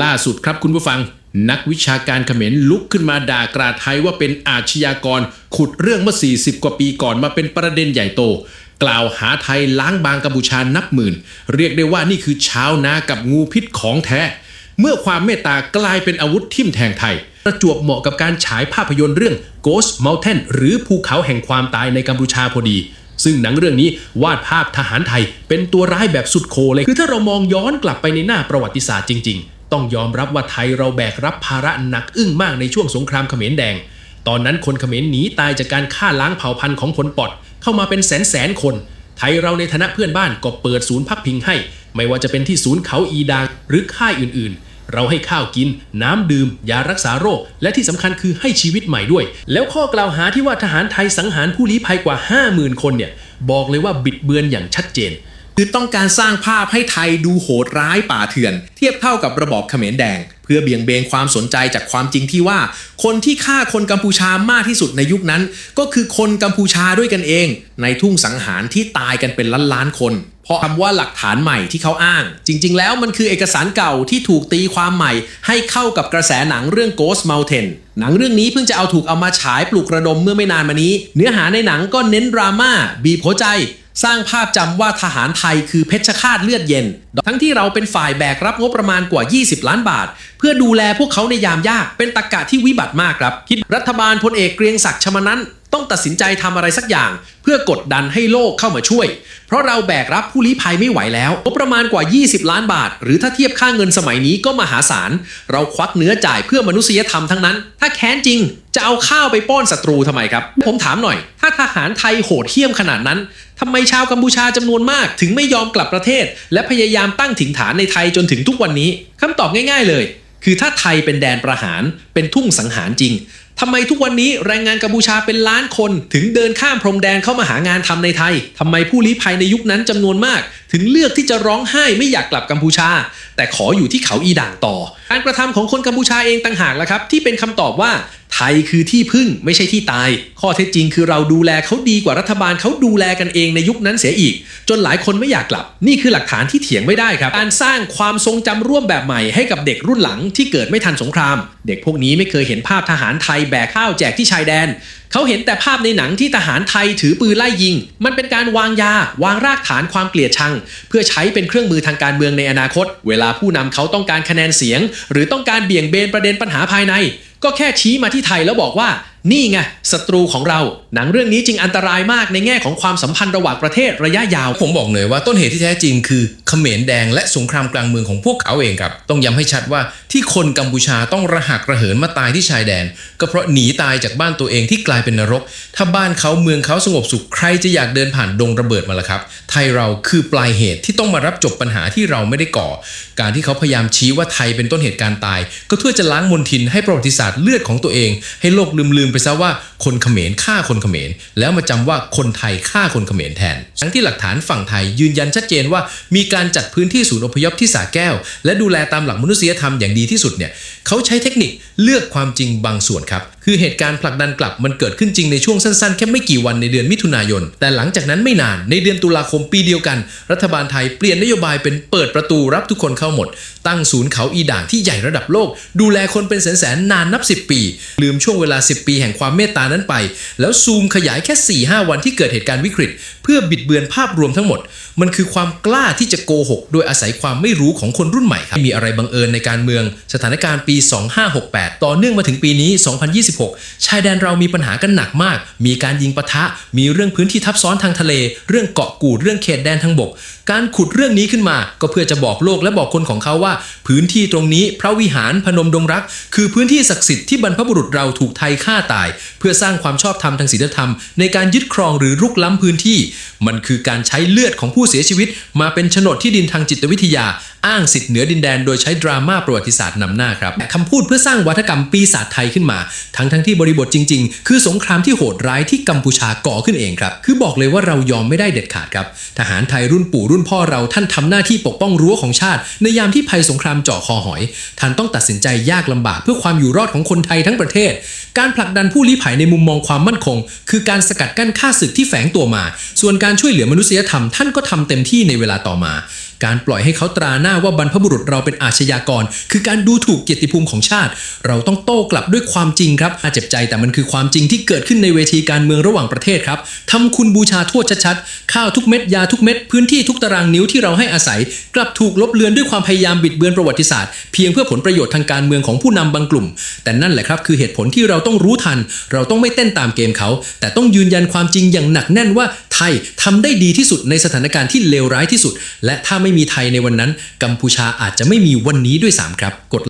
ล่าสุดครับคุณผู้ฟัง นักวิชาการเขมรลุกขึ้นมาด่ากราไทยว่าเป็นอาชญากร ขุดเรื่องเมื่อ 40 กว่าปีก่อนมาเป็นประเด็นใหญ่โต กล่าวหาไทยล้างบางกัมพูชานับหมื่น เรียกได้ว่านี่คือชาวนากับงูพิษของแท้ เมื่อความเมตตากลายเป็นอาวุธทิ่มแทงไทย ประจวบเหมาะกับการฉายภาพยนตร์เรื่อง Ghost Mountain หรือภูเขาแห่งความตายในกัมพูชาพอดีซึ่งหนังเรื่องนี้วาดภาพทหารไทย เป็นตัวร้ายแบบสุดโคเลย คือถ้าเรามองย้อนกลับไปในหน้าประวัติศาสตร์จริง ต้องยอมรับว่าไทยเราแบกรับภาระหนักอึ้งมากในช่วงสงครามเขมรแดง ตอนนั้นคนเขมรหนีตายจากการฆ่าล้างเผ่าพันธุ์ของพลปอดเข้ามาเป็นแสนแสนคน ไทยเราในฐานะเพื่อนบ้านก็เปิดศูนย์พักพิงให้ ไม่ว่าจะเป็นที่ศูนย์เขาอีดางหรือค่ายอื่น ๆ เราให้ข้าวกิน น้ำดื่ม ยารักษาโรค และที่สำคัญคือให้ชีวิตใหม่ด้วย แล้วข้อกล่าวหาที่ว่าทหารไทยสังหารผู้ลี้ภัยกว่า 50,000 คนเนี่ยบอกเลยว่าบิดเบือนอย่างชัดเจน คือต้องการสร้างภาพให้ไทยดูโหดร้ายป่าเถื่อน เทียบเท่ากับระบอบเขมรแดง เพื่อเบี่ยงเบนความสนใจจากความจริงที่ว่า คนที่ฆ่าคนกัมพูชามากที่สุดในยุคนั้น ก็คือคนกัมพูชาด้วยกันเอง ในทุ่งสังหารที่ตายกันเป็นล้านล้านคนเพราะคำว่าหลักฐานใหม่ที่เขาอ้าง จริง ๆ แล้วมันคือเอกสารเก่าที่ถูกตีความใหม่ ให้เข้ากับกระแสหนังเรื่อง Ghost Mountain หนังเรื่องนี้เพิ่งจะเอาถูกเอามาฉายปลุกระดมเมื่อไม่นานมานี้ เนื้อหาในหนังก็เน้นดราม่าบีบหัวใจ สร้างภาพจำว่าทหารไทยคือเพชฌฆาตเลือดเย็น ทั้งที่เราเป็นฝ่ายแบกรับงบประมาณกว่า 20 ล้านบาท เพื่อดูแลพวกเขาในยามยาก เป็นตรกกะที่วิบัติมากครับ คิดรัฐบาลพลเอกเกรียงศักดิ์ชมานั้นต้องตัดสินใจทำอะไรสักอย่าง เพื่อกดดันให้โลกเข้ามาช่วย เพราะเราแบกรับผู้ลี้ภัยไม่ไหวแล้วงบประมาณกว่า 20 ล้านบาท หรือถ้าเทียบค่าเงินสมัยนี้ก็มหาศาล เราควักเนื้อจ่ายเพื่อมนุษยธรรมทั้งนั้น ถ้าแค้นจริง จะเอาข้าวไปป้อนศัตรูทำไมครับ ผมถามหน่อย ถ้าทหารไทยโหดเหี้ยมขนาดนั้นทำไมชาวกัมพูชาจำนวนมาก ถึงไม่ยอมกลับประเทศ และพยายามตั้งถิ่นฐานในไทยจนถึงทุกวันนี้คำตอบง่าย ๆ เลย คือถ้าไทยเป็นแดนประหารเป็นทุ่งสังหารจริง ทำไมทุกวันนี้แรงงานกัมพูชาเป็นล้านคน ถึงเดินข้ามพรมแดนเข้ามาหางานทำในไทยทำไมผู้ลี้ภัยในยุคนั้นจำนวนมาก ถึงเลือกที่จะร้องไห้ไม่อยากกลับกัมพูชา แต่ขออยู่ที่เขาอีด่างต่อ การกระทำของคนกัมพูชาเองต่างหากละครับ ที่เป็นคำตอบว่าไทยคือที่พึ่งไม่ใช่ที่ตาย ข้อเท็จจริงคือเราดูแลเขาดีกว่ารัฐบาลเขาดูแลกันเองในยุคนั้นเสียอีก จนหลายคนไม่อยากกลับ นี่คือหลักฐานที่เถียงไม่ได้ครับ การสร้างความทรงจำร่วมแบบใหม่ให้กับเด็กรุ่นหลังที่เกิดไม่ทันสงคราม เด็กพวกนี้ไม่เคยเห็นภาพทหารไทยแบกข้าวแจกที่ชายแดน เขาเห็นแต่ภาพในหนังที่ทหารไทยถือปืนไล่ยิง มันเป็นการวางยา วางรากฐานความเกลียดชัง เพื่อใช้เป็นเครื่องมือทางการเมืองในอนาคต เวลาผู้นำเขาต้องการคะแนนเสียง หรือต้องการเบี่ยงเบนประเด็นปัญหาภายใน ก็แค่ชี้มาที่ไทยแล้วบอกว่า นี่ไงศัตรูของเรา หนังเรื่องนี้จึงอันตรายมากในแง่ของความสัมพันธ์ระหว่างประเทศระยะยาว ผมบอกเลยว่าต้นเหตุที่แท้จริงคือเขมรแดงและสงครามกลางเมืองของพวกเขาเองครับ ต้องย้ำให้ชัดว่าที่คนกัมพูชาต้องระหักระเหินมาตายที่ชายแดน ก็เพราะหนีตายจากบ้านตัวเองที่กลายเป็นนรก ถ้าบ้านเขาเมืองเขาสงบสุขใครจะอยากเดินผ่านดงระเบิดมาล่ะครับ ไทยเราคือปลายเหตุที่ต้องมารับจบปัญหาที่เราไม่ได้ก่อ การที่เขาพยายามชี้ว่าไทยเป็นต้นเหตุการตาย ก็เพื่อจะล้างมลทินให้ประวัติศาสตร์เลือดของตัวเอง ให้โลกลืมๆไปซะว่าคนเขมรฆ่าคนเขมร แล้วมาจำว่าคนไทยฆ่าคนเขมรแทน ทั้งที่หลักฐานฝั่งไทยยืนยันชัดเจนว่า มีการจัดพื้นที่ศูนย์อพยพที่สาแก้ว และดูแลตามหลักมนุษยธรรมอย่างดีที่สุดเนี่ยเขาใช้เทคนิคเลือกความจริงบางส่วนครับ คือเหตุการณ์ผลักดันกลับมันเกิดขึ้นจริงในช่วงสั้นๆ แค่ไม่กี่วันในเดือนมิถุนายน แต่หลังจากนั้นไม่นานในเดือนตุลาคมปีเดียวกัน รัฐบาลไทยเปลี่ยนนโยบายเป็นเปิดประตูรับทุกคนเข้าหมดตั้งศูนย์เขาอีด่างที่ใหญ่ระดับโลก ดูแลคนเป็นแสนๆนานนับ 10 ปี ลืมช่วงเวลา 10 ปีแห่งความเมตตานั้นไป แล้วซูมขยายแค่ 4-5 วันที่เกิดเหตุการณ์วิกฤต เพื่อบิดเบือนภาพรวมทั้งหมด มันคือความกล้าที่จะโกหก โดยอาศัยความไม่รู้ของคนรุ่นใหม่ครับมีอะไรบังเอิญในการเมือง สถานการณ์ปี 2568 ต่อเนื่องมาถึงปีนี้ 2026 ชายแดนเรามีปัญหากันหนักมาก มีการยิงปะทะ มีเรื่องพื้นที่ทับซ้อนทางทะเล เรื่องเกาะกูด เรื่องเขตแดนทางบก การขุดเรื่องนี้ขึ้นมา ก็เพื่อจะบอกโลกและบอกคนของเขาว่าพื้นที่ตรงนี้พระวิหารพนมดงรัก คือพื้นที่ศักดิ์สิทธิ์ที่บรรพบุรุษเราถูกไทยฆ่าตาย เพื่อสร้างความชอบธรรมทางศีลธรรม ในการยึดครองหรือรุกล้ำพื้นที่ มันคือการใช้เลือดของผู้เสียชีวิต มาเป็นโฉนดที่ดินทางจิตวิทยา อ้างสิทธิ์เหนือดินแดน โดยใช้ดราม่าประวัติศาสตร์นำหน้าครับคำพูดเพื่อสร้างวัฒกรรมปีศาจไทยขึ้นมา ทั้งทั้งที่บริบทจริง ๆ คือสงครามที่โหดร้ายที่กัมพูชาก่อขึ้นเองครับคือบอกเลยว่าเรายอมไม่ได้เด็ดขาดครับทหารไทยรุ่นปู่รุ่นพ่อเราท่านทำหน้าที่ปกป้องรั้วของชาติ ในยามที่ภัยสงครามเจาะคอหอย ท่านต้องตัดสินใจยากลำบากเพื่อความอยู่รอดของคนไทยทั้งประเทศ การผลักดันผู้ลี้ภัยในมุมมองความมั่นคง คือการสกัดกั้นข้าศึกที่แฝงตัวมา ส่วนการช่วยเหลือมนุษยธรรมท่านก็ทำเต็มที่ในเวลาต่อมา การปล่อยให้เขาตราหน้าว่าบรรพบุรุษเราเป็นอาชญากร คือการดูถูกเกียรติภูมิของชาติ เราต้องโต้กลับด้วยความจริงครับอาจเจ็บใจแต่มันคือความจริงที่เกิดขึ้นในเวทีการเมืองระหว่างประเทศครับทำคุณบูชาโทษชัดๆข้าวทุกเม็ดยาทุกเม็ดพื้นที่ทุกตารางนิ้วที่เราให้อาศัย กลับถูกลบเลือนด้วยความพยายามบิดเบือนประวัติศาสตร์เพียงเพื่อผลประโยชน์ทางการเมืองของผู้นำบางกลุ่ม แต่นั่นแหละครับคือเหตุผลที่เราต้องรู้ทัน เราต้องไม่เต้นตามเกมเขา แต่ต้องยืนยันความจริงอย่างหนักแน่นว่า ทยทำได้ดีที่สุดในสถานการณ์ที่เลวร้ายที่สุด และถ้าไม่มีไทยในวันนั้น กัมพูชาอาจจะไม่มีวันนี้ด้วยซ้ำครับกด